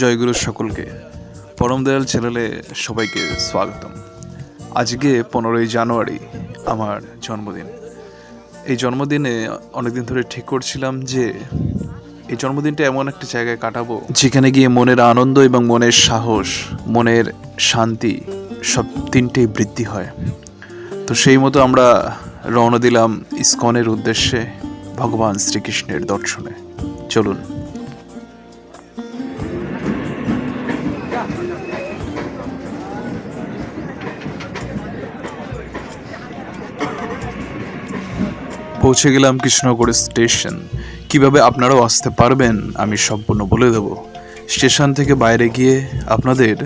জয়গুরু সকলকে। পরম দয়াল চ্যানেলে সবাইকে স্বাগতম। আজকে পনেরোই জানুয়ারি আমার জন্মদিন। এই জন্মদিনে অনেকদিন ধরে ঠিক করছিলাম যে এই জন্মদিনটা এমন একটা জায়গায় কাটাবো যেখানে গিয়ে মনের আনন্দ এবং মনের সাহস, মনের শান্তি সব তিনটেই বৃদ্ধি হয়। তো সেই মতো আমরা রওনা দিলাম ইস্কনের উদ্দেশ্যে ভগবান শ্রীকৃষ্ণের দর্শনে। চলুন। পৌঁছে গেলাম কৃষ্ণনগর স্টেশন। কীভাবে আপনারাও আসতে পারবেন, আমি সম্পূর্ণ বলে দেব। স্টেশন থেকে বাইরে গিয়ে আপনাদের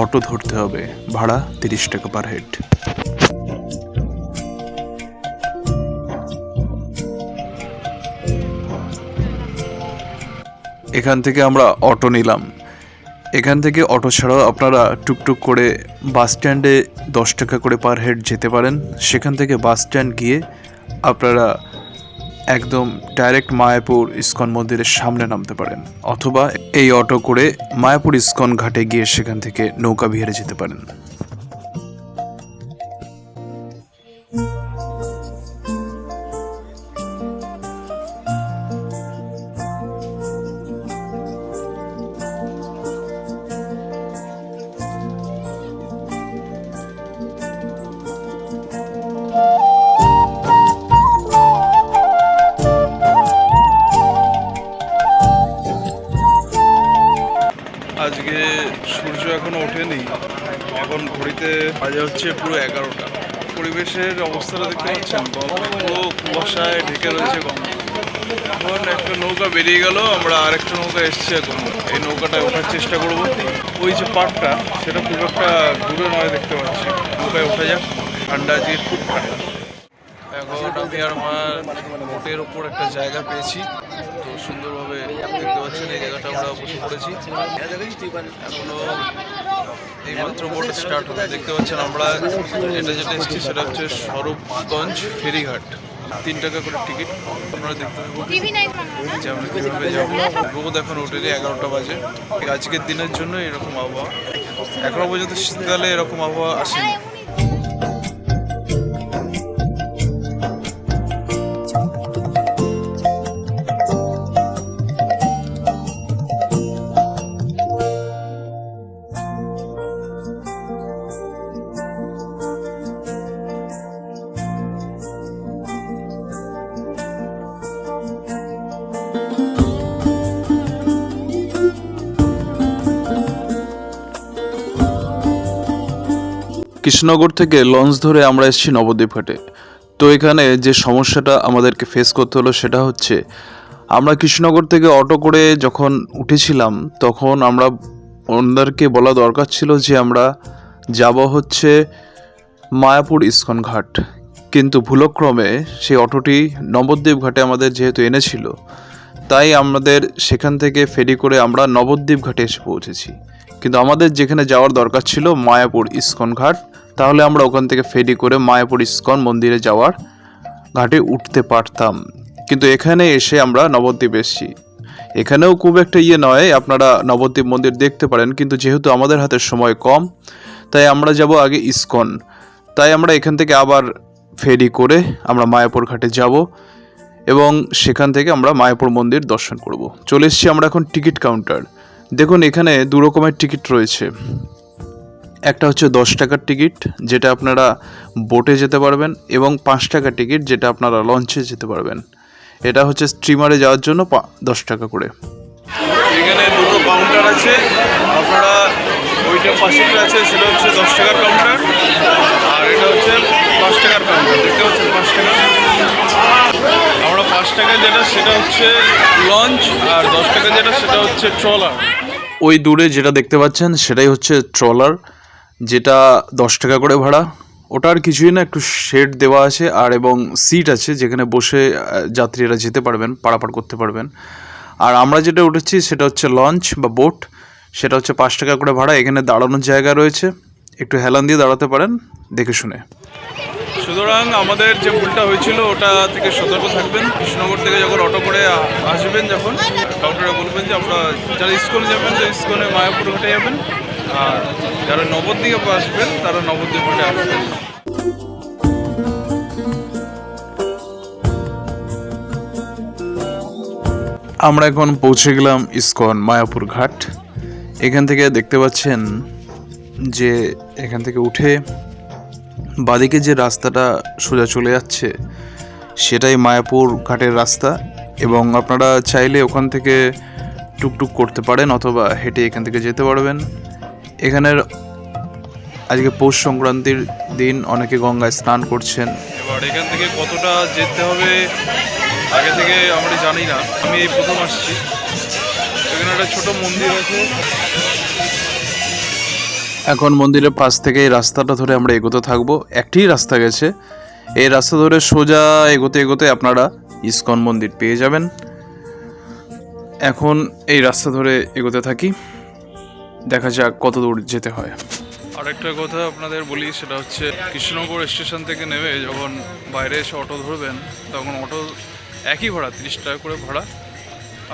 অটো ধরতে হবে। ভাড়া তিরিশ টাকা পার হেড। এখান থেকে আমরা অটো নিলাম। এখান থেকে অটো ছাড়াও আপনারা টুকটুক করে বাস স্ট্যান্ডে দশ টাকা করে পার হেড যেতে পারেন। সেখান থেকে বাস স্ট্যান্ড গিয়ে আপনারা একদম ডাইরেক্ট মায়াপুর ইস্কন মন্দিরের সামনে নামতে পারেন, অথবা এই অটো করে মায়াপুর ইস্কন ঘাটে গিয়ে সেখান থেকে নৌকা বিহারে যেতে পারেন। এসছে এখন এই নৌকাটায় ওঠার চেষ্টা করব। ওই যে পাটটা সেটা খুব একটা দূরে নয় দেখতে পাচ্ছি। নৌকায় ওঠা যাক, ঠান্ডা আজকে খুব ঠান্ডা। এখন আমি আর আমার বোটের ওপর একটা জায়গা পেয়েছি। তো সুন্দরভাবে দেখতে পাচ্ছেন, এই জায়গাটা আমরা বসে পড়েছি এখনও এইমাত্র বোট স্টার্ট হবে। দেখতে পাচ্ছেন আমরা যেটা যেটা এসেছি, সেটা হচ্ছে স্বরূপগঞ্জ ফেরিঘাট। তিন টাকা করে টিকিট। আপনারা দেখতে পাবেন টিভি যে আমরা কীভাবে যাব রোদ এখন ওঠেনি এগারোটা বাজে। আজকের দিনের জন্য এরকম আবহাওয়া। এখনও পর্যন্ত শীতকালে এরকম আবহাওয়া আসেনি। কৃষ্ণনগর থেকে লঞ্চ ধরে আমরা এসেছি নবদ্বীপ ঘাটে তো এখানে যে সমস্যাটা আমাদেরকে ফেস করতে হলো সেটা হচ্ছে, আমরা কৃষ্ণনগর থেকে অটো করে যখন উঠেছিলাম, তখন আমরা ওনাদেরকে বলা দরকার ছিল যে আমরা যাব হচ্ছে মায়াপুর ইস্কন ঘাট। কিন্তু ভুলক্রমে সেই অটোটি নবদ্বীপ ঘাটে আমাদের যেহেতু এনেছিল, তাই আমাদের সেখান থেকে ফেরি করে আমরা নবদ্বীপ ঘাটে এসে পৌঁছেছি। কিন্তু আমাদের যেখানে যাওয়ার দরকার ছিল মায়াপুর ইস্কন ঘাট, তাহলে আমরা ওখান থেকে ফেরি করে মায়াপুর ইস্কন মন্দিরে যাওয়ার ঘাটে উঠতে পারতাম। কিন্তু এখানে এসে আমরা নবদ্বীপ এসেছি। এখানেও খুব একটা ইয়ে নয়, আপনারা নবদ্বীপ মন্দির দেখতে পারেন, কিন্তু যেহেতু আমাদের হাতে সময় কম, তাই আমরা যাব আগে ইস্কন। তাই আমরা এখান থেকে আবার ফেরি করে আমরা মায়াপুর ঘাটে যাব এবং সেখান থেকে আমরা মায়াপুর মন্দির দর্শন করব। চলে এসেছি আমরা এখন টিকিট কাউন্টার। দেখুন, এখানে দু রকমের টিকিট রয়েছে। একটা হচ্ছে দশ টাকার টিকিট, যেটা আপনারা বোটে যেতে পারবেন, এবং পাঁচ টাকার টিকিট, যেটা আপনারা লঞ্চে যেতে পারবেন। এটা হচ্ছে স্টিমারে যাওয়ার জন্য দশ টাকা করে। এখানে দুটো কাউন্টার আছে। আপনারা ওইটা পাশেরটা আছে, সেটা হচ্ছে দশ টাকার কাউন্টার আর এটা হচ্ছে পাঁচ টাকার কাউন্টার দেখতে পাচ্ছেন পাঁচ টাকা? পাঁচ টাকা যেটা, সেটা হচ্ছে লঞ্চ আর দশ টাকা যেটা, সেটা হচ্ছে ট্রলার ওই দূরে যেটা দেখতে পাচ্ছেন, সেটাই হচ্ছে ট্রলার যেটা দশ টাকা করে ভাড়া। ওটা আর কিছুই না, একটু শেড দেওয়া আছে, আর এবং সিট আছে, যেখানে বসে যাত্রীরা যেতে পারবেন, পারাপার করতে পারবেন। আর আমরা যেটা উঠেছি, সেটা হচ্ছে লঞ্চ বা বোট সেটা হচ্ছে পাঁচ টাকা করে ভাড়া। এখানে দাঁড়ানোর জায়গা রয়েছে। একটু হেলান দিয়ে দাঁড়াতে পারেন, দেখে শুনে। সুতরাং আমাদের যে ভুলটা হয়েছিল, ওটা থেকে সতর্ক থাকবেন। কৃষ্ণনগর থেকে যখন অটো করে আসবেন যখন, কাউন্টারে বলবেন যে আমরা যারা ইস্কনে যাবেন তো ইস্কনে মায়াপুর ঘাটে যাবেন। আর যারা নবদ্বীপে আসবেন, তারা নবদ্বীপ ঘাটে আসবেন। আমরা এখন পৌঁছে গেলাম ইস্কন মায়াপুর ঘাট। এখান থেকে দেখতে পাচ্ছেন যে এখান থেকে উঠে বাদিকে যে রাস্তাটা সোজা চলে যাচ্ছে, সেটাই মায়াপুর ঘাটের রাস্তা। এবং আপনারা চাইলে ওখান থেকে টুকটুক করতে পারেন অথবা হেঁটে এখান থেকে যেতে পারবেন। এখানের আজকে পৌষ সংক্রান্তির দিন, অনেকে গঙ্গায় স্নান করছেন। এবার এখান থেকে কতটা যেতে হবে, আগে থেকে আমরা জানি না। আমি এই প্রথম আসছি। এখানে একটা ছোট মন্দির আছে। এখন মন্দিরের পাশ থেকে এই রাস্তাটা ধরে আমরা এগোতে থাকব। একটি রাস্তা গেছে। এই রাস্তা ধরে সোজা এগোতে এগোতে আপনারা ইস্কন মন্দির পেয়ে যাবেন। এখন এই রাস্তা ধরে এগোতে থাকি। দেখা যাক কত দূর যেতে হয়। আরেকটা কথা আপনাদের বলি, সেটা হচ্ছে কৃষ্ণনগর স্টেশন থেকে নেমে যখন বাইরে এসে অটো ধরবেন, তখন অটো একই ভাড়া, তিরিশ টাকা করে ভাড়া।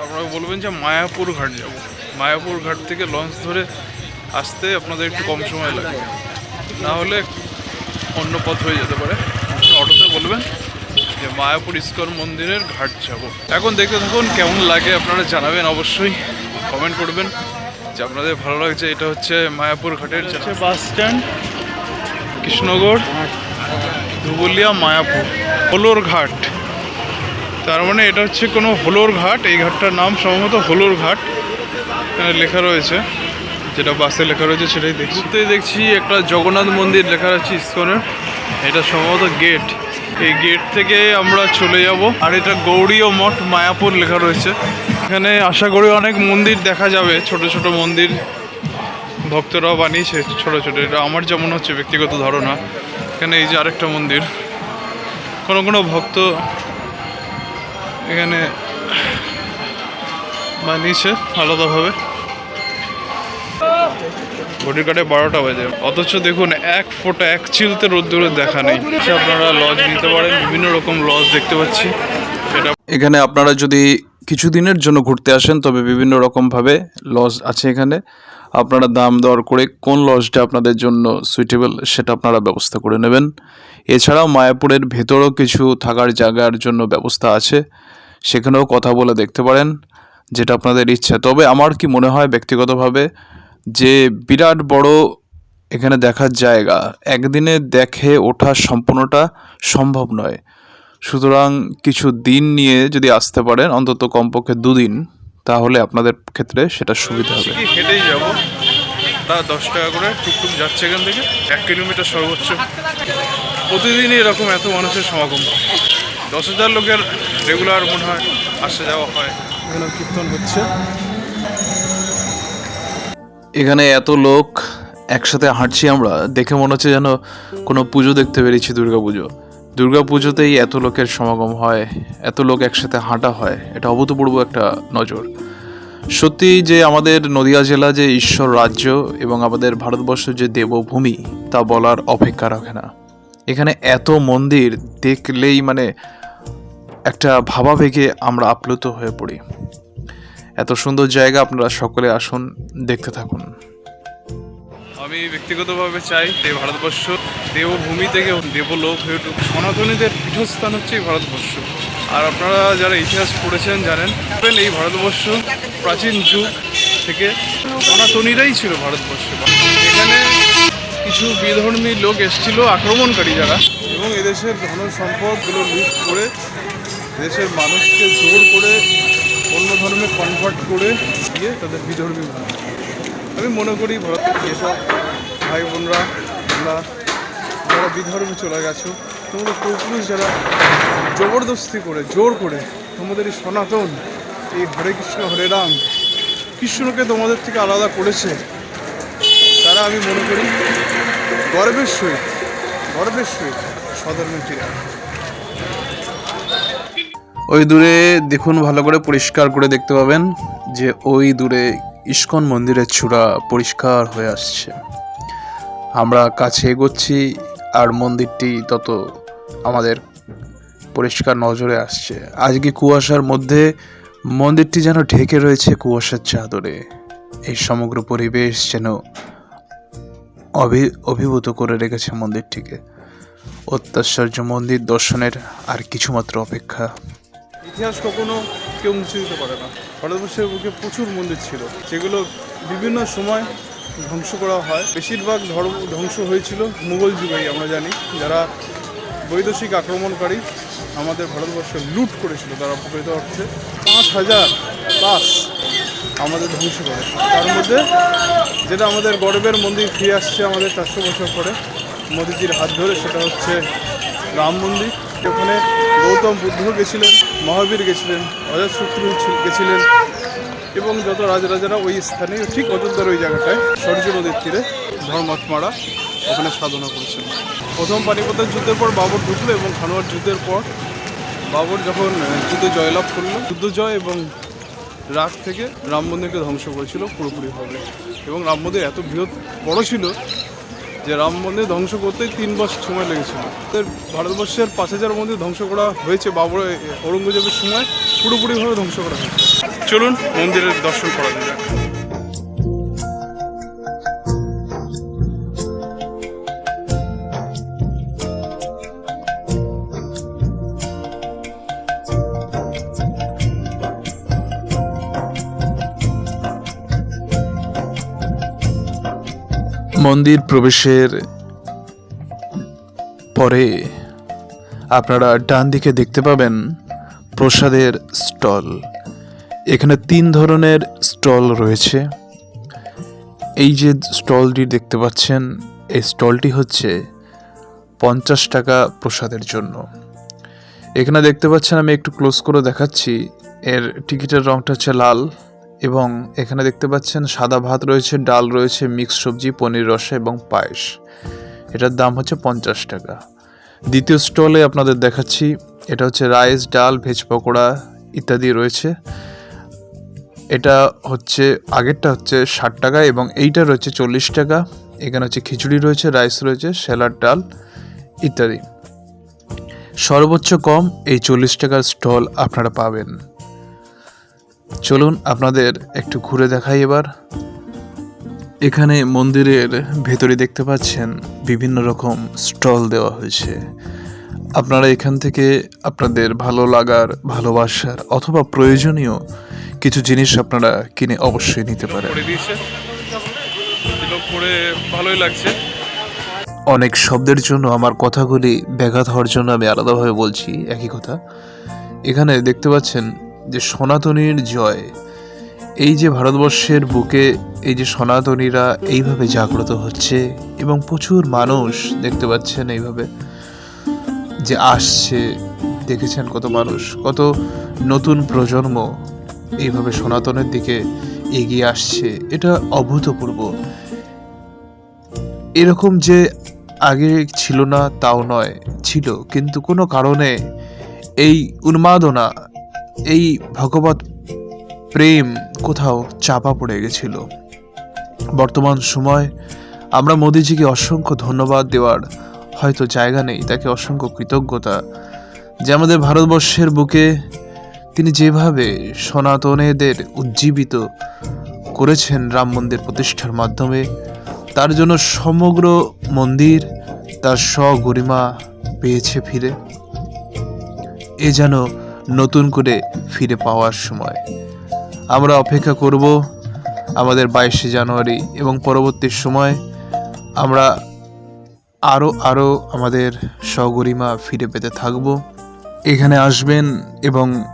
আপনারা বলবেন যে মায়াপুর ঘাট যাব। মায়াপুর ঘাট থেকে লঞ্চ ধরে আসতে আপনাদের একটু কম সময় লাগবে না হলে অন্য পথ হয়ে যেতে পারে। আপনি অটোতে বলবেন যে মায়াপুর ইস্কন মন্দিরের ঘাট যাব। এখন দেখতে থাকুন কেমন লাগে আপনারা জানাবেন অবশ্যই। কমেন্ট করবেন যে আপনাদের ভালো লাগছে। এটা হচ্ছে মায়াপুর ঘাটের হচ্ছে বাস স্ট্যান্ড। কৃষ্ণনগর ধুবুলিয়া মায়াপুর। হলোর ঘাট। তার মানে এটা হচ্ছে কোনো হলোর ঘাট। এই ঘাটটার নাম সম্ভবত হলোর ঘাট। এখানে লেখা রয়েছে। যেটা বাসে লেখা রয়েছে সেটাই দেখছি। ঘুরতেই দেখছি একটা জগন্নাথ মন্দির লেখা আছে ইস্কনের এটা সম্ভবত গেট। এই গেট থেকে আমরা চলে যাব। আর এটা গৌরী ও মঠ মায়াপুর লেখা রয়েছে। এখানে আশা করি অনেক মন্দির দেখা যাবে। ছোট ছোট মন্দির ভক্তরাও বানিয়েছে ছোট ছোট। এটা আমার যেমন হচ্ছে ব্যক্তিগত ধারণা। এখানে এই যে আরেকটা মন্দির। কোনো কোনো ভক্ত এখানে বানিয়েছে আলাদাভাবে। ঘড়ির কাটে বারোটা বাজে। অথচ দেখুন, এক ফোঁটা, এক চিলতে রোদ্দুরের দেখা নেই। আপনারা লজ নিতে পারেন, বিভিন্ন রকম লজ দেখতে পাচ্ছি। এটা এখানে আপনারা যদি কিছু দিনের জন্য ঘুরতে আসেন, তবে বিভিন্ন রকমভাবে লজ আছে এখানে। আপনারা দাম দর করে কোন লজটা আপনাদের জন্য সুইটেবল সেটা আপনারা ব্যবস্থা করে নেবেন। এছাড়াও মায়াপুরের ভেতরেও কিছু থাকার জায়গার জন্য ব্যবস্থা আছে। সেখানেও কথা বলে দেখতে পারেন, যেটা আপনাদের ইচ্ছা। তবে আমার কি মনে হয় ব্যক্তিগতভাবে যে বিরাট বড় এখানে দেখার জায়গা একদিনে দেখে ওঠা সম্পূর্ণটা সম্ভব নয়। সুতরাং কিছু দিন নিয়ে যদি আসতে পারেন অন্তত কমপক্ষে দুদিন তাহলে আপনাদের ক্ষেত্রে সেটা সুবিধা হবে। হেঁটেই যাব? তা দশ টাকা করে টুকটুক যাচ্ছে এখান থেকে এক কিলোমিটার সর্বোচ্চ। প্রতিদিনই এরকম এত মানুষের সমাগম। দশ হাজার লোকের রেগুলার মনে হয় আসা যাওয়া হয়। এখানে কীর্তন হচ্ছে। এখানে এত লোক একসাথে হাঁটছি আমরা, দেখে মনে হচ্ছে যেন কোনো পুজো দেখতে পেরেছি দুর্গা পুজো। দুর্গা পুজোতেই এত লোকের সমাগম হয়, এত লোক একসাথে হাঁটা হয়, এটা অভূতপূর্ব একটা নজর। সত্যি যে আমাদের নদিয়া জেলা যে ঈশ্বর রাজ্য এবং আমাদের ভারতবর্ষ যে দেবভূমি, তা বলার অপেক্ষা রাখে না। এখানে এত মন্দির দেখলেই মানে একটা ভাবাবেগে আমরা আপ্লুত হয়ে পড়ি। এত সুন্দর জায়গা আপনারা সকলে আসুন, দেখতে থাকুন। আমি ব্যক্তিগতভাবে চাই যে ভারতবর্ষ দেবভূমি থেকে দেবলোক হয়ে উঠুক। সনাতনীদের পীঠস্থান হচ্ছে এই ভারতবর্ষ। আর আপনারা যারা ইতিহাস পড়েছেন জানেন এই ভারতবর্ষ প্রাচীন যুগ থেকে সনাতনীরাই ছিল ভারতবর্ষে। এখানে কিছু বিধর্মী লোক এসেছিল, আক্রমণকারী যারা। এবং এদেশের ধন সম্পদগুলো লুট করে দেশের মানুষকে জোর করে অন্য ধর্মে কনভার্ট করে দিয়ে তাদের বিধর্মী আমি মনে করি ভারতের যেসব ভাই বোনরা তোমরা, যারা বিধর্মে চলে গেছো, তোমরা পূর্বপুরুষ যারা জবরদস্তি করে, জোর করে তোমাদের এই সনাতন, এই হরে কৃষ্ণ, হরে রাম, কৃষ্ণকে তোমাদের থেকে আলাদা করেছে, তারা আমি মনে করি গর্বের সহিত গর্বের সহিত আসে। ওই দূরে দেখুন, ভালো করে পরিষ্কার করে দেখতে পাবেন যে ওই দূরে ইস্কন মন্দিরের চূড়া পরিষ্কার হয়ে আসছে। আমরা কাছে এগোচ্ছি আর মন্দিরটি তত আমাদের পরিষ্কার নজরে আসছে। আজকে কুয়াশার মধ্যে মন্দিরটি যেন ঢেকে রয়েছে কুয়াশার চাদরে। এই সমগ্র পরিবেশ যেন অভি, অভিভূত করে রেখেছে মন্দিরটিকে। অত্যাশ্চর্য মন্দির দর্শনের আর কিছুমাত্র অপেক্ষা। ইতিহাস কখনো কেউ মুছে দিতে পারে না। ভারতবর্ষের বুকে প্রচুর মন্দির ছিল, যেগুলো বিভিন্ন সময় ধ্বংস করা হয়। বেশিরভাগ ধর্ম ধ্বংস হয়েছিল মুঘল যুগেই, আমরা জানি। যারা বৈদেশিক আক্রমণকারী আমাদের ভারতবর্ষে লুট করেছিল, তারা প্রকৃত অর্থে পাঁচ হাজার প্লাস আমাদের ধ্বংস করে। তার মধ্যে যেটা আমাদের গর্বের মন্দির ফিরে আসছে আমাদের চারশো বছর পরে মোদিজির হাত ধরে, সেটা হচ্ছে রাম মন্দির। ওখানে গৌতম বুদ্ধ গেছিলেন মহাবীর গেছিলেন অজাতশত্রু ছিল- গেছিলেন এবং যত রাজরাজারা ওই স্থানে ঠিক অযোধ্যার ওই জায়গাটায়, সূর্য নদীর তীরে ধর্মাত্মারা ওখানে সাধনা করেছেন। প্রথম পানিপথের যুদ্ধের পর বাবর ঢুকলো এবং খানোয়ার যুদ্ধের পর বাবর যখন যুদ্ধে জয়লাভ করল যুদ্ধ জয় এবং রাগ থেকে রাম মন্দিরকে ধ্বংস করেছিল পুরোপুরিভাবে। এবং রাম মন্দির এত বৃহৎ, বড় ছিল যে রাম মন্দির ধ্বংস করতেই তিন বছর সময় লেগেছিল। ভারতবর্ষের পাঁচ হাজার মন্দির ধ্বংস করা হয়েছে, বাবর, ঔরঙ্গজেবের সময় পুরোপুরিভাবে ধ্বংস করা হয়েছে। চলুন মন্দিরের দর্শন করা যাক। মন্দির প্রবেশের পরে আপনারা ডান দিকে দেখতে পাবেন প্রসাদের স্টল। এখানে তিন ধরনের স্টল রয়েছে। এই যে স্টলটি দেখতে পাচ্ছেন, এই স্টলটি হচ্ছে পঞ্চাশ টাকা প্রসাদের জন্য। এখানে দেখতে পাচ্ছেন, আমি একটু ক্লোজ করে দেখাচ্ছি। এর টিকিটের রংটা হচ্ছে লাল। এবং এখানে দেখতে পাচ্ছেন সাদা ভাত রয়েছে, ডাল রয়েছে মিক্স সবজি, পনির রসা এবং পায়েস। এটার দাম হচ্ছে পঞ্চাশ টাকা। দ্বিতীয় স্টলে আপনাদের দেখাচ্ছি, এটা হচ্ছে রাইস, ডাল, ভেজ পকোড়া ইত্যাদি রয়েছে। এটা হচ্ছে, আগেরটা হচ্ছে ষাট টাকা এবং এইটা রয়েছে চল্লিশ টাকা। এখানে হচ্ছে খিচুড়ি রয়েছে, রাইস রয়েছে, স্যালাড, ডাল ইত্যাদি। সর্বোচ্চ কম এই চল্লিশ টাকার স্টল আপনারা পাবেন। চলুন আপনাদের একটু ঘুরে দেখাই এবার। এখানে মন্দিরের ভেতরে দেখতে পাচ্ছেন বিভিন্ন রকম স্টল দেওয়া হয়েছে। আপনারা এখান থেকে আপনাদের ভালো লাগার ভালোবাসার অথবা প্রয়োজনীয় কিছু জিনিস আপনারা কিনে অবশ্যই নিতে পারেন। করে পরে ভালোই লাগছে। অনেক শব্দের জন্য আমার কথাগুলি ব্যাঘাত হওয়ার জন্য আমি আলাদাভাবে বলছি একই কথা। এখানে দেখতে পাচ্ছেন যে সনাতনীর জয়, এই যে ভারতবর্ষের বুকে এই যে সনাতনীরা এইভাবে জাগ্রত হচ্ছে এবং প্রচুর মানুষ দেখতে পাচ্ছেন এইভাবে যে আসছে, দেখেছেন কত মানুষ, কত নতুন প্রজন্ম এইভাবে সনাতনের দিকে এগিয়ে আসছে, এটা অভূতপূর্ব। এরকম যে আগে ছিল না, তাও নয়, ছিল, কিন্তু কোনো কারণে এই উন্মাদনা এই ভগবত প্রেম কোথাও চাপা পড়ে গেছিল। বর্তমান সময় আমরা মোদিজিকে অসংখ্য ধন্যবাদ দেওয়ার হয়তো জায়গা নেই, তাকে অসংখ্য কৃতজ্ঞতা। যে আমাদের ভারতবর্ষের বুকে তিনি যেভাবে সনাতনেদের উজ্জীবিত করেছেন রাম মন্দির প্রতিষ্ঠার মাধ্যমে, তার জন্য সমগ্র মন্দির তার স্বগরিমা পেয়েছে ফিরে। এ যেন নতুন করে ফিরে পাওয়ার সময়। আমরা অপেক্ষা করব আমাদের বাইশে জানুয়ারি এবং পরবর্তী সময় আমরা আরও আরও আমাদের সগরিমা ফিরে পেতে থাকব। এখানে আসবেন এবং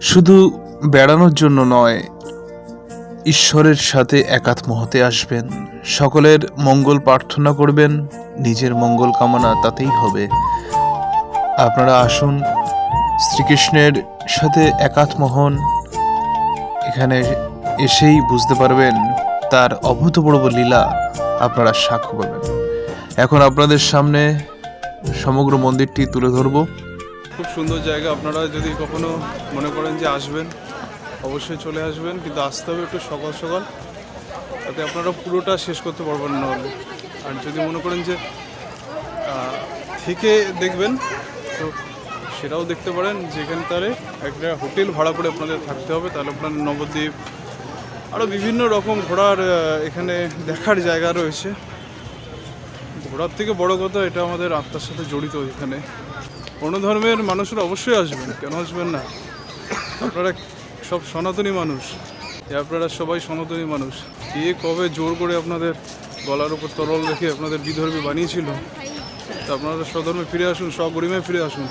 শুধু বেড়ানোর জন্য নয়, ঈশ্বরের সাথে একাত্ম হতে আসবেন। সকলের মঙ্গল প্রার্থনা করবেন, নিজের মঙ্গল কামনা তাতেই হবে। আপনারা আসুন শ্রীকৃষ্ণের সাথে একাত্ম হন। এখানে এসেই বুঝতে পারবেন তার অভূতপূর্ব লীলা আপনারা সাক্ষ্য পাবেন। এখন আপনাদের সামনে সমগ্র মন্দিরটি তুলে ধরবো। খুব সুন্দর জায়গা। আপনারা যদি কখনো মনে করেন যে আসবেন, অবশ্যই চলে আসবেন, কিন্তু আসতে হবে একটু সকাল সকাল, তাতে আপনারা পুরোটা শেষ করতে পারবেন না। হলে আর যদি মনে করেন যে থেকে দেখবেন, তো সেটাও দেখতে পারেন যেখানে তারে একটা হোটেল ভাড়া করে আপনাদের থাকতে হবে, তাহলে আপনাদের নবদ্বীপ আরও বিভিন্ন রকম ঘোরার এখানে দেখার জায়গা রয়েছে। ঘোরার থেকে বড় কথা এটা আমাদের আত্মার সাথে জড়িত এখানে। অন্য ধর্মের মানুষরা অবশ্যই আসবেন, কেন আসবেন না? আপনারা সব সনাতনী মানুষ আপনারা সবাই সনাতনী মানুষ। কে কবে জোর করে আপনাদের গলার উপর তরল রেখে আপনাদের বিধর্মী বানিয়েছিল? তা আপনারা স্বধর্মে ফিরে আসুন স্বগরিমায় ফিরে আসুন।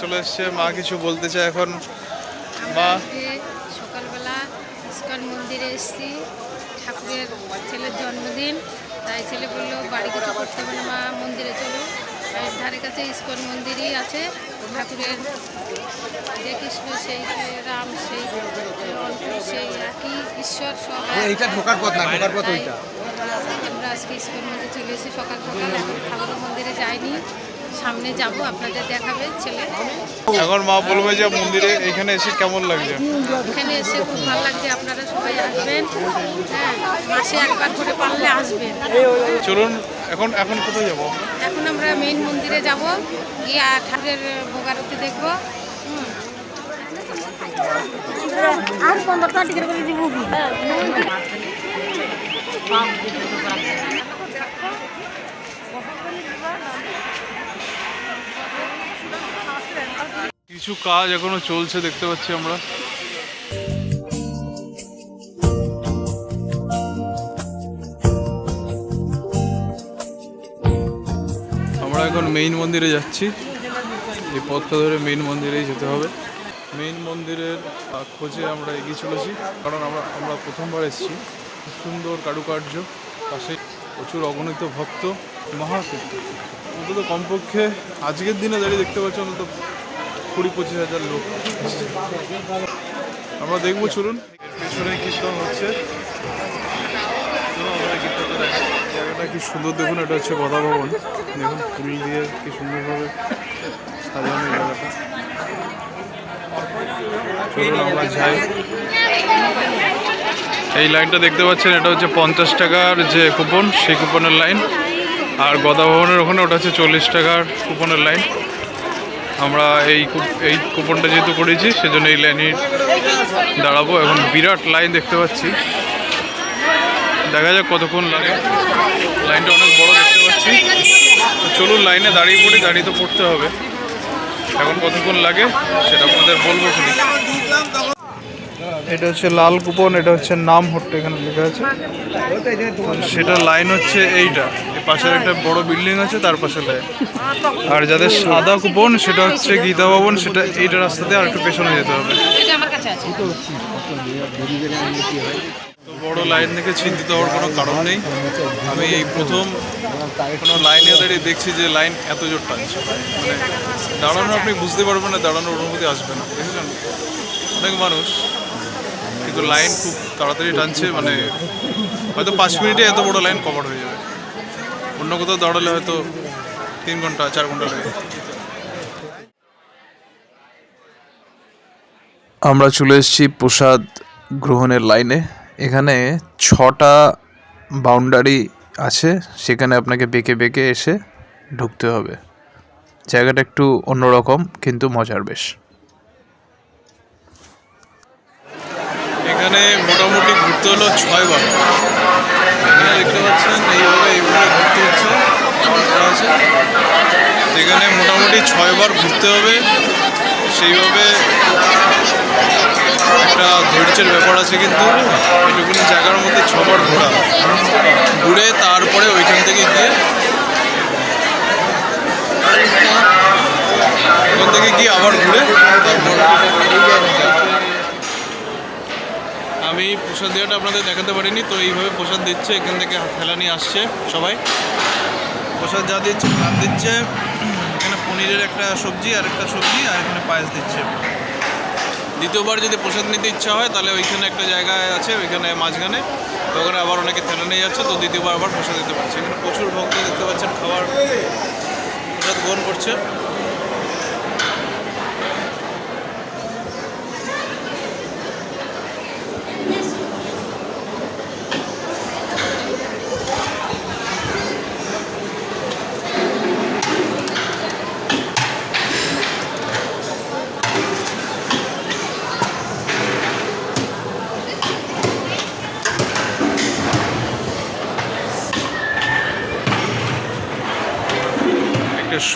চলে এসছে। মা কিছু বলতে চায় এখন? আজকে সকালবেলা ইস্কন মন্দিরে এসেছি। ঠাকুরের ছেলের জন্মদিন। তাই ছেলে বলল বাড়ি কিছু করতে হবে না মা মন্দিরে চলো। এর ধারে কাছে ইস্কন মন্দিরই আছে। ঠাকুরের যে কৃষ্ণ সেই রাম সেই সেই একই ঈশ্বর সব এক। এইটা ঢোকার পথ না ঢোকার পথ ওইটা। আমরা আজকে ইস্কন মন্দিরে চলে এসেছি। সকাল সকাল এখন ঠাকুর মন্দিরে যাইনি। সামনে যাব আপনাদের দেখাবে ছেলে। এখন মা বলবে যে মন্দিরে এখানে এসে কেমন লাগছে? এখানে এসে খুব ভালো লাগছে আপনারা সবাই আসবেন। হ্যাঁ মাসে একবার করে পারলে আসবেন। চলুন এখন এখন কোথায় যাব এখন আমরা মেইন মন্দিরে যাব গিয়ে ঠাকুরের ভোগারতি দেখব। হুম। আর পনেরোটা টিকিট করে দিব কিছু কাজ এখনও চলছে, দেখতে পাচ্ছি আমরা। আমরা এখন মেইন মন্দিরে যাচ্ছি। এই পথটা ধরে মেইন মন্দিরেই যেতে হবে। মেইন মন্দিরের খোঁজে আমরা এগিয়ে চলেছি, কারণ আমরা আমরা প্রথমবার এসেছি। সুন্দর কারুকার্য, পাশে প্রচুর অগণিত ভক্ত মহাকীর্তি অন্তত কমপক্ষে আজকের দিনে দাঁড়িয়ে দেখতে পাচ্ছি, অন্তত কুড়ি পঁচিশ হাজার লোক। আমরা দেখব, চলুন। পেছনে কীর্তন হচ্ছে। জায়গাটা কি সুন্দর দেখুন, এটা হচ্ছে গদা ভবন। দেখুন ফুল দিয়ে কি সুন্দরভাবে সাজানো জায়গাটা। চলুন, আমরা যাই। এই লাইনটা দেখতে পাচ্ছেন, এটা হচ্ছে পঞ্চাশ টাকার যে কুপন সেই কুপনের লাইন আর গদা ভবনের ওখানে ওটা হচ্ছে চল্লিশ টাকার কুপনের লাইন আমরা এই এই কুপনটা যেহেতু করেছি, সেজন্য এই লাইনে দাঁড়াবো। এখন বিরাট লাইন দেখতে পাচ্ছি। দেখা যাক কতক্ষণ লাগে। লাইনটা অনেক বড় দেখতে পাচ্ছি। তো চলুন লাইনে দাঁড়িয়ে পড়ি, দাঁড়িয়ে তো পড়তে হবে। এখন কতক্ষণ লাগে, সেটা আপনাদের বলব শুনি এটা হচ্ছে লাল কুপন এটা হচ্ছে নাম হট্ট এখানে লেখা আছে। সেটা লাইন হচ্ছে এইটা। এই পাশের একটা বড় বিল্ডিং আছে তার পাশে লাইন আর যাদের সাদা কুপন সেটা হচ্ছে গীতা ভবন সেটা এইটা রাস্তাতে আর একটু পেছনে যেতে হবে। বড় লাইন দেখে চিন্তিত হওয়ার কোনো কারণ নেই। আমি এই প্রথম কোনো লাইনে দাঁড়িয়ে দেখছি যে লাইন এত জোর টানছে। মানে দাঁড়ানো আপনি বুঝতে পারবেন না দাঁড়ানোর অনুভূতি আসবে না। দেখেছেন অনেক মানুষ কিন্তু লাইন খুব তাড়াতাড়ি টানছে মানে হয়তো পাঁচ মিনিটে এত বড় লাইন কভার হয়ে যাবে। অন্য কোথাও দাঁড়ালে হয়তো তিন ঘণ্টা, চার ঘণ্টা লাগে। আমরা চলে এসেছি প্রসাদ গ্রহণের লাইনে এখানে ছটা বাউন্ডারি আছে, সেখানে আপনাকে বেঁকে বেঁকে এসে ঢুকতে হবে। জায়গাটা একটু অন্যরকম, কিন্তু মজার বেশ। এখানে মোটামুটি ঘুরতে হলো ছয় বার। এখানে দেখতে পাচ্ছেন, এইভাবে এইভাবে ঘুরতে হচ্ছে। এখানে মোটামুটি ছয় বার ঘুরতে হবে। সেইভাবে একটা ধৈর্যের ব্যাপার আছে কিন্তু, এইটুকুনি জায়গার মধ্যে ছবার ঘোরা। ঘুরে তারপরে ওইখান থেকে গিয়ে ওখান থেকে গিয়ে আবার ঘুরে তারপর আমি প্রসাদ দেওয়াটা আপনাদের দেখাতে পারিনি, তো এইভাবে প্রসাদ দিচ্ছে, এখান থেকে ঠেলা নিয়ে আসছে সবাই। প্রসাদ যা দিচ্ছে ভাত দিচ্ছে, এখানে পনিরের একটা সবজি আর একটা সবজি, আর এখানে পায়েস দিচ্ছে। দ্বিতীয়বার যদি প্রসাদ নিতে ইচ্ছা হয়, তাহলে ওইখানে একটা জায়গায় আছে, ওইখানে মাঝখানে, তো ওখানে আবার অনেকে ঠেলে নিয়ে যাচ্ছে, তো দ্বিতীয়বার আবার প্রসাদ দিতে পারছে। এখানে প্রচুর ভক্ত দেখতে পাচ্ছেন খাবার প্রসাদ গ্রহণ করছে।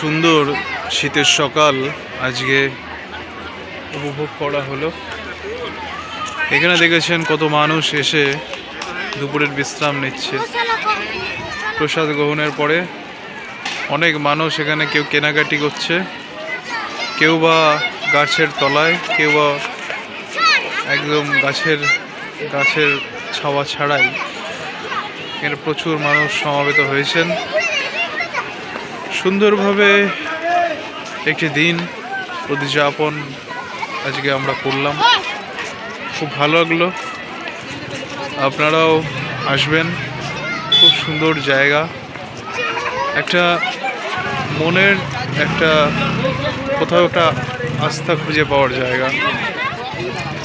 সুন্দর শীতের সকাল আজকে উপভোগ করা হলো। এখানে দেখেছেন কত মানুষ এসে দুপুরের বিশ্রাম নিচ্ছে। প্রসাদ গ্রহণের পরে অনেক মানুষ এখানে কেউ কেনাকাটি করছে। কেউ বা গাছের তলায়, কেউ বা একদম গাছের গাছের ছাওয়া ছাড়াই। এখানে প্রচুর মানুষ সমাবেত হয়েছেন। সুন্দরভাবে একটি দিন উদযাপন আজকে আমরা করলাম। খুব ভালো লাগল। আপনারাও আসবেন। খুব সুন্দর জায়গা। একটা মনের একটা কোথাও একটা আস্থা খুঁজে পাওয়ার জায়গা।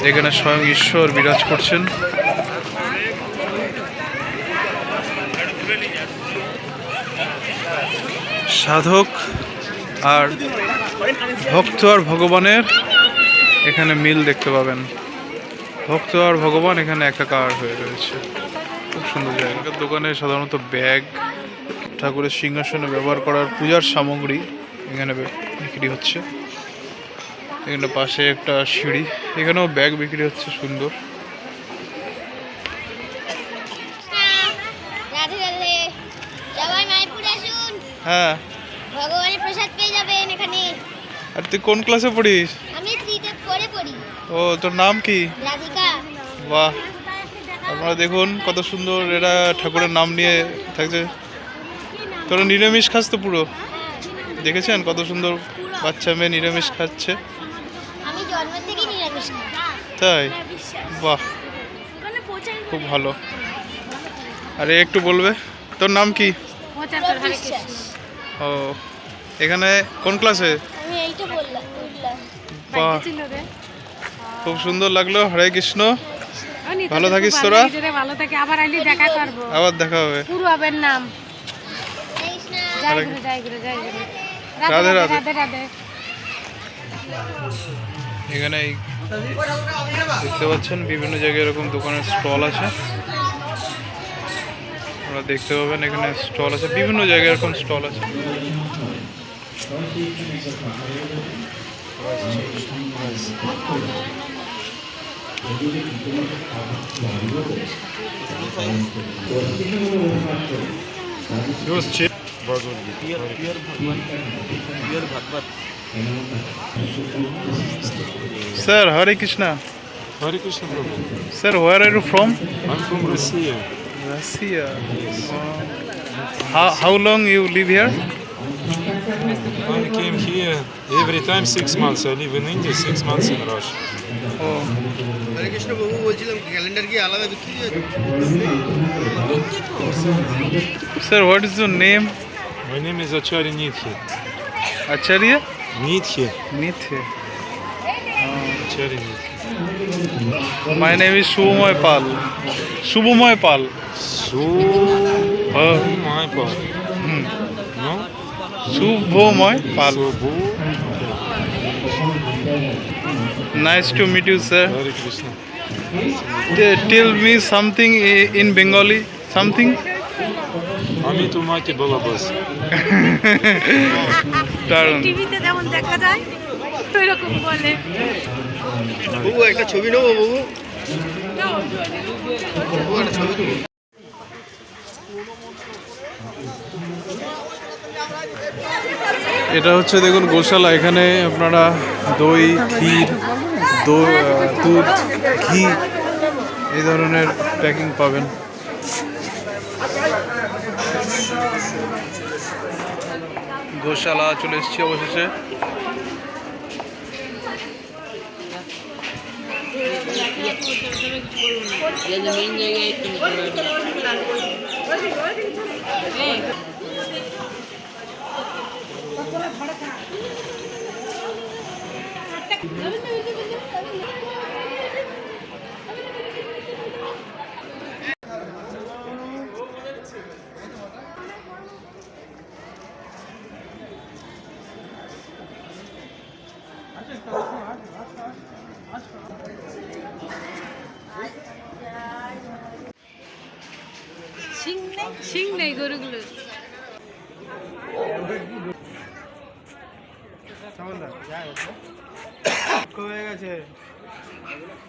এখানে স্বয়ং ঈশ্বর বিরাজ করছেন। সাধক আর ভক্ত আর ভগবানের এখানে মিল দেখতে পাবেন। ভক্ত আর ভগবান এখানে একাকার হয়ে রয়েছে। খুব সুন্দর জায়গা। দোকানে সাধারণত ব্যাগ ঠাকুরের সিংহাসনে ব্যবহার করার পূজার সামগ্রী এখানে বিক্রি হচ্ছে। এখানে পাশে একটা সিঁড়ি এখানেও ব্যাগ বিক্রি হচ্ছে সুন্দর। হ্যাঁ ভগবানের প্রসাদ পেয়ে যাবেন এখানে আর তুই কোন ক্লাসে পড়িস? আমি থ্রিতে পড়ে পড়ি। ও তোর নাম কি? রাধিকা। বাহ। আপনারা দেখুন কত সুন্দর এরা ঠাকুরের নাম নিয়ে থাকছে। তোরা নিরামিষ খাস তো পুরো। দেখেছেন কত সুন্দর বাচ্চা মেয়ে নিরামিষ খাচ্ছে? আমি জন্ম থেকে নিরামিষ খাই। তাই? বাহ। খুব ভালো। আরে একটু বলবে? তোর নাম কি। ও এখানে কোন ক্লাসে আমি এইটা বললাম খুব সুন্দর লাগল। হরে কৃষ্ণ। ভালো থাকিস তোরা? ভালো থাকে। আবার আইলি দেখা করব। আবার দেখা হবে। পুরো আবের নাম। রাধে। রাধে রাধে এখানে দেখতে পাচ্ছেন বিভিন্ন জায়গায় এরকম দোকানের স্টল আছে। আপনারা দেখতে পাবেন এখানে স্টল আছে। বিভিন্ন জায়গায় এরকম স্টল আছে। Use chip Sir, Hare Krishna. Hare Krishna, Prabhu. Sir, where are you from? I'm from Russia. Russia. Yes. Wow. How, how long you live here? I came here every time six months. I live in India, six months in Russia. Oh, হরে কৃষ্ণ বাবু বলছিলাম calendar কি আলাদা বিক্রি হয় sir, what is your name? My name is Acharya Nithe. Acharya? Nithe. Nithe. Acharya Nithe. My name is Shubhamoy Pal. Shubhamoy Pal. So Oh, my God. hmm. Meet you, sir. Hare Krishna. T- Tell me something i- in Bengali. Something? আমি তোমাকে বলাবাস দারুণ টিভিতে যেমন দেখা যায় ওই রকম বলে বাবু একটা ছবি নেব বাবু বাবু একটা ছবি এটা হচ্ছে দেখুন গোশালা, এখানে আপনারা দই, ক্ষীর দুধ, ঘি এই ধরনের প্যাকিং পাবেন। গোশালা চলে এসেছি অবশেষে। শিং নেই শিং নেই গরুগুলোর হয়ে গেছে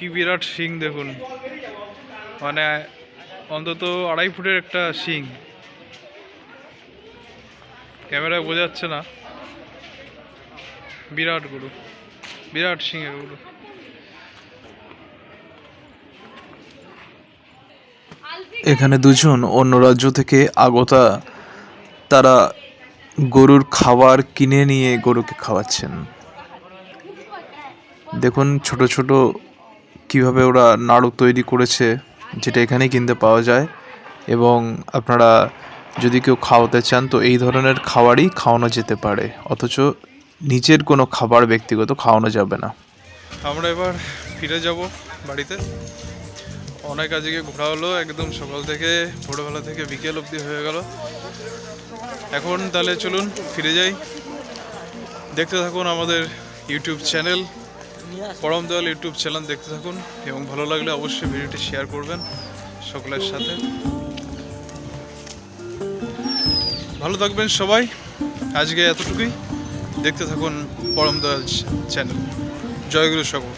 কি বিরাট শিং দেখুন। মানে অন্তত আড়াই ফুটের একটা শিং ক্যামেরায় বোঝা যাচ্ছে না। বিরাট গরু। বিরাট শিঙের গরু। এখানে দুজন অন্য রাজ্য থেকে আগতা, তারা গরুর খাবার কিনে নিয়ে গরুকে খাওয়াচ্ছেন। দেখুন ছোট ছোট কীভাবে ওরা নাড়ু তৈরি করেছে, যেটা এখানে কিনতে পাওয়া যায়। এবং আপনারা যদি কেউ খাওয়াতে চান, তো এই ধরনের খাবারই খাওয়ানো যেতে পারে। অথচ নিজের কোনো খাবার ব্যক্তিগত খাওয়ানো যাবে না। আমরা এবার ফিরে যাব বাড়িতে। অনেক আজকে ঘোরা হলো, একদম সকাল থেকে, ভোরবেলা থেকে বিকেল অবধি হয়ে গেল। এখন তাহলে চলুন, ফিরে যাই। দেখতে থাকুন আমাদের ইউটিউব চ্যানেল পরম দয়াল ইউটিউব চ্যানেল দেখতে থাকুন এবং ভালো লাগলে অবশ্যই ভিডিওটি শেয়ার করবেন সকলের সাথে। ভালো থাকবেন সবাই। আজকে এতটুকুই। দেখতে থাকুন পরম দয়াল চ্যানেল। জয়গুরু সকল।